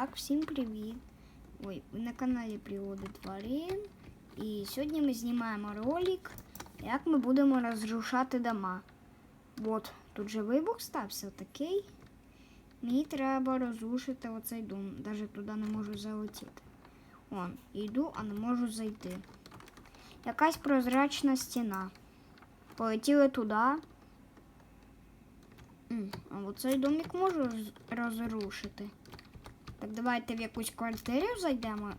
Так, всім привіт. Ой, ви на каналі Пригоди тварин. І сьогодні ми знімаємо ролик, як ми будемо розрушати дома. От, тут же вибух стався такий. Мені треба розрушити оцей дом. Навіть туди не можу залетіти. Вон, йду, а не можу зайти. Якась прозрачна стіна. Полетіли туди. А оцей домик можу розрушити. Так давайте в якусь квартиру зайдемо.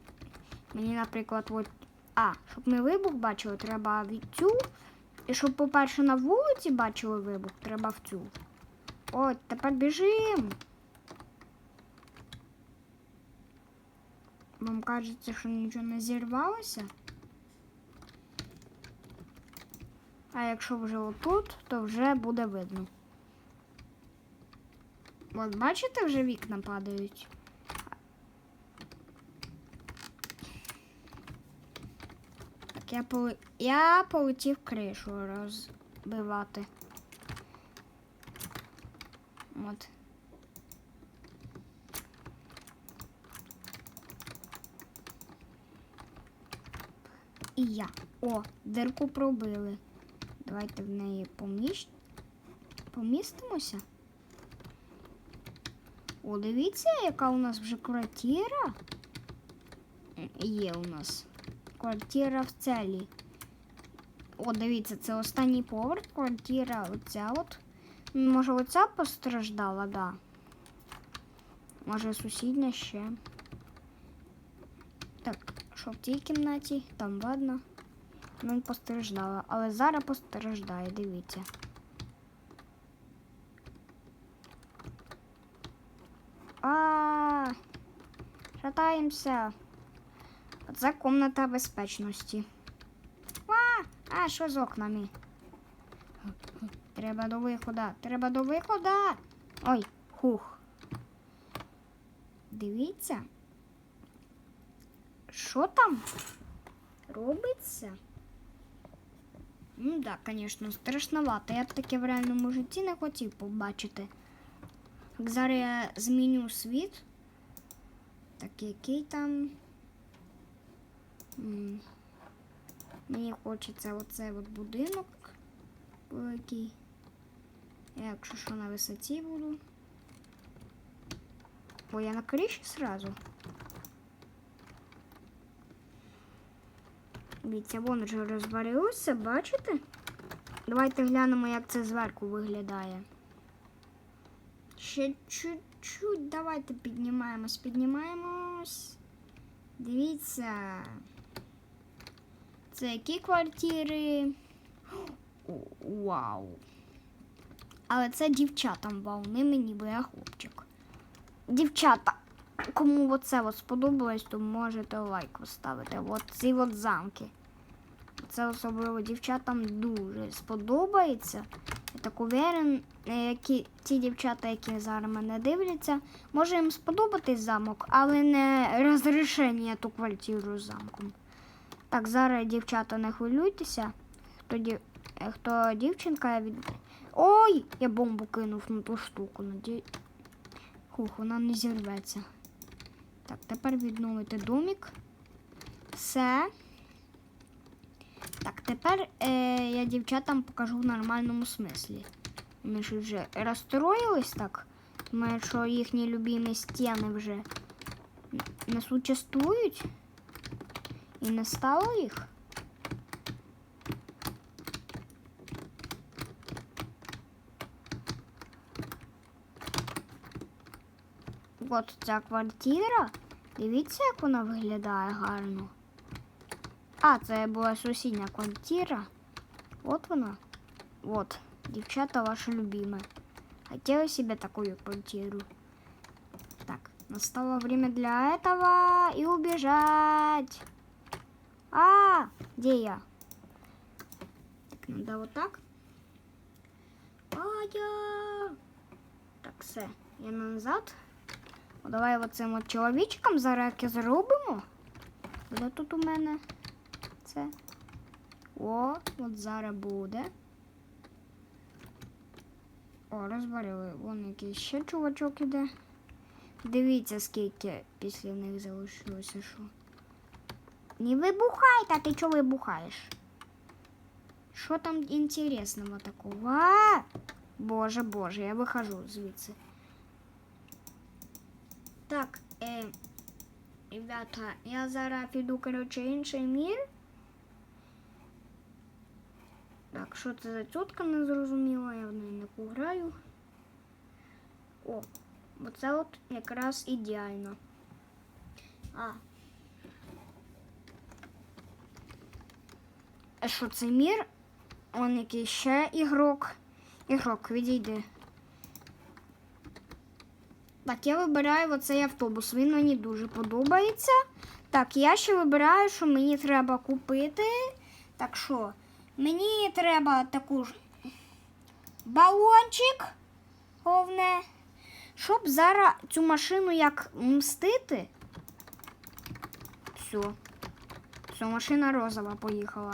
Мені, наприклад, от. А, щоб ми вибух бачили, треба в цю. І щоб, по-перше, на вулиці бачили вибух, треба в цю. От, тепер біжимо. Вам кажеться, що нічого не зірвалося? А якщо вже отут, то вже буде видно. От бачите, вже вікна падають. Я, поле... я полетів кришу розбивати. От. І я. О, дирку пробили. Давайте в неї поміщ... помістимося. О, дивіться, яка у нас вже квартира. Є у нас квартира в целі. О, дивіться, це останній поверх, квартира оця от. Може, оця постраждала, да. Може, сусідня ще. Так, що в тій кімнаті, там видно. Ну, постраждала. Але зараз постраждає, дивіться. А, -а, -а шатаємося. Це комната безпечності. А, а що з окнами? Треба до виходу. Треба до виходу. Ой, хух. Дивіться. Що там робиться? Ну так, да, звісно, страшновато. Я б таке в реальному житті не хотів побачити. Так, зараз я зміню світ. Так, який там. Мені хочеться оцей от будинок великий. Я, якщо що на висоті буду. Ой, я на криші сразу. Дивіться, вон вже розварився, бачите? Давайте глянемо, як це зверху виглядає. Ще чуть-чуть. Давайте піднімаємось, піднімаємось. Дивіться. Які квартири? Вау. Але це дівчатам вау, не мені, бо я хлопчик. Дівчата, кому оце от сподобалось, то можете лайк поставити. От ці от замки. Це особливо дівчатам дуже сподобається. Я так уверен, які ті дівчата, які зараз мене дивляться, може їм сподобатись замок, але не розрішення ту квартиру з замком. Так, зараз дівчата не хвилюйтеся. Хто, е, хто дівчинка я від. Ой! Я бомбу кинув на ту штуку. Хух, вона не зірветься. Так, тепер відновити домик. Все. Так, тепер е, я дівчатам покажу в нормальному смислі. Вони ж вже розстроїлись так. Думаю, що їхні любимі стіни вже не существують. І не стало їх. От ця квартира. Дивіться, як вона виглядає гарно. А, це була сусідня квартира. Вот вона. Вот. Дівчата ваша любима. Хотела себе такую квартиру. Так, настало время для этого и убежать. А, где я? Так, надо вот так. А, я. Так, все. Я назад. О, давай оцим от чоловічком зараз зробимо. Буде тут у мене це. О, от зараз буде. О, розвалили. Вон якийсь ще чувачок іде. Дивіться, скільки після них залишилося, що. Не вибухай, та ти чого вибухаєш? Що там інтересного такого? А! Боже, боже, я вихожу звідси. Так, е, ребята, я зараз піду, коротше, інший мір. Так, що це за тітка не зрозуміла, я в неї не пограю. О, оце от якраз ідеально. А. що це мір? Он який ще ігрок. Ігрок, відійди. Так, я вибираю оцей автобус. Він мені дуже подобається. Так, я ще вибираю, що мені треба купити. Так що, мені треба таку ж балончик. Головне. Щоб зараз цю машину як мстити. Все. Все, машина розова поїхала.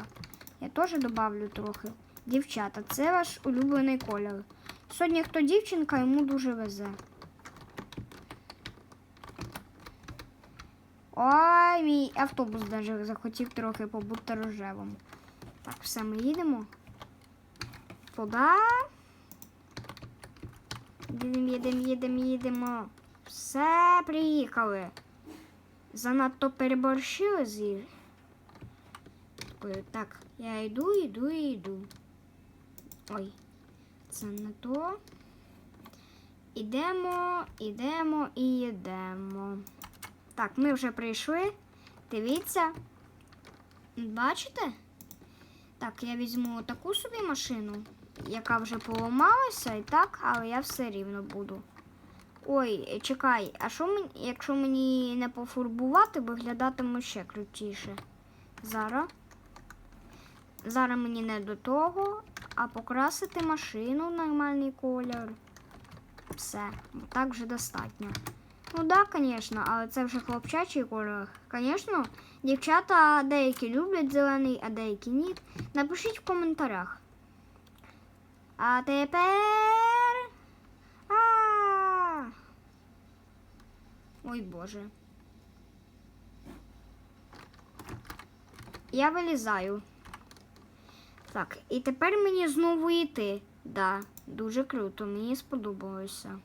Я теж добавлю трохи. Дівчата, це ваш улюблений колір. Сьогодні хто дівчинка, йому дуже везе. Ой, мій автобус даже захотів трохи побути рожевим. Так, все, ми їдемо. Туди. Їдемо, їдемо, їдемо, їдемо. Все, приїхали. Занадто переборщили з її. Такою, Так, я йду, йду і йду. Ой, це не то. Ідемо, ідемо і йдемо. Так, ми вже прийшли. Дивіться. Бачите? Так, я візьму таку собі машину, яка вже поламалася і так, але я все рівно буду. Ой, чекай, а що мені, якщо мені не пофарбувати, виглядатиме ще крутіше. Зараз. Зараз мені не до того, а покрасити машину в нормальний колір. Все, так вже достатньо. Ну да, звісно, але це вже хлопчачий колір. Звісно, дівчата деякі люблять зелений, а деякі ні. Напишіть в коментарях. А тепер. А! Ой Боже. Я вилізаю. Так, і тепер мені знову йти. Да, дуже круто, мені сподобалося.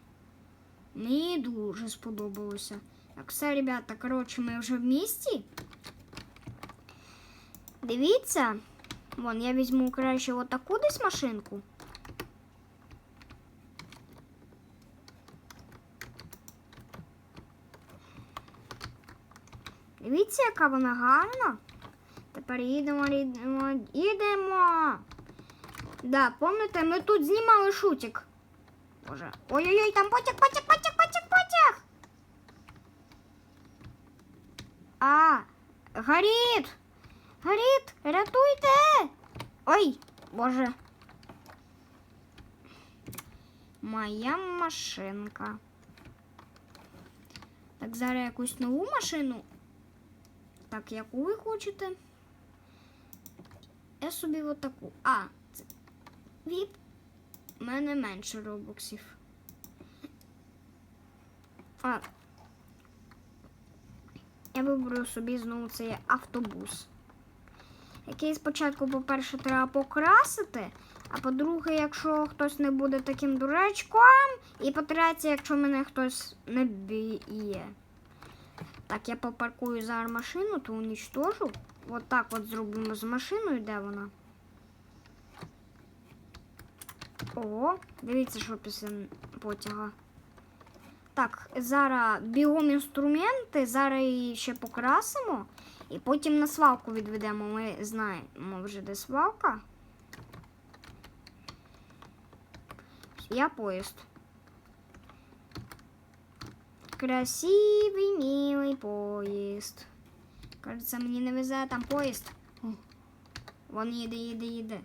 Мені дуже сподобалося. Так, все, ребята, коротше, ми вже в місті. Дивіться. Вон, я візьму краще отаку десь машинку. Дивіться, яка вона гарна. Тепер їдемо, їдемо, їдемо. Да, пам'ятаєте, ми тут знімали шутик. Боже. Ой-ой-ой, там потяг, потяг, потяг, потяг, потяг. А, горить. Горить, рятуйте. Ой, боже. Моя машинка. Так, зараз якусь нову машину. Так, яку ви хочете? Я собі отаку. А, це віп. У мене менше робоксів. А. Я виберу собі знову цей автобус. Який спочатку, по-перше, треба покрасити, а по-друге, якщо хтось не буде таким дурачком, і по-третє, якщо мене хтось не б'є. Так, я попаркую зараз машину, то унічтожу. От так от зробимо з машиною, де вона. Ого, дивіться, що після потяга. Так, зараз бігом інструменти, зараз її ще покрасимо і потім на свалку відведемо. Ми знаємо вже де свалка. Я поїзд. Красивий, милий поїзд. Кажеться, мені не везе там поїзд. О, Вон їде, їде, їде.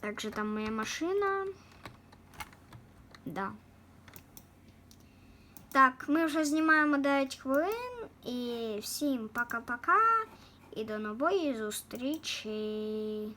Также там моя машина. Да. Так, ми вже знімаємо 9 хвилин. І всім пока-пока. І до нової зустрічі.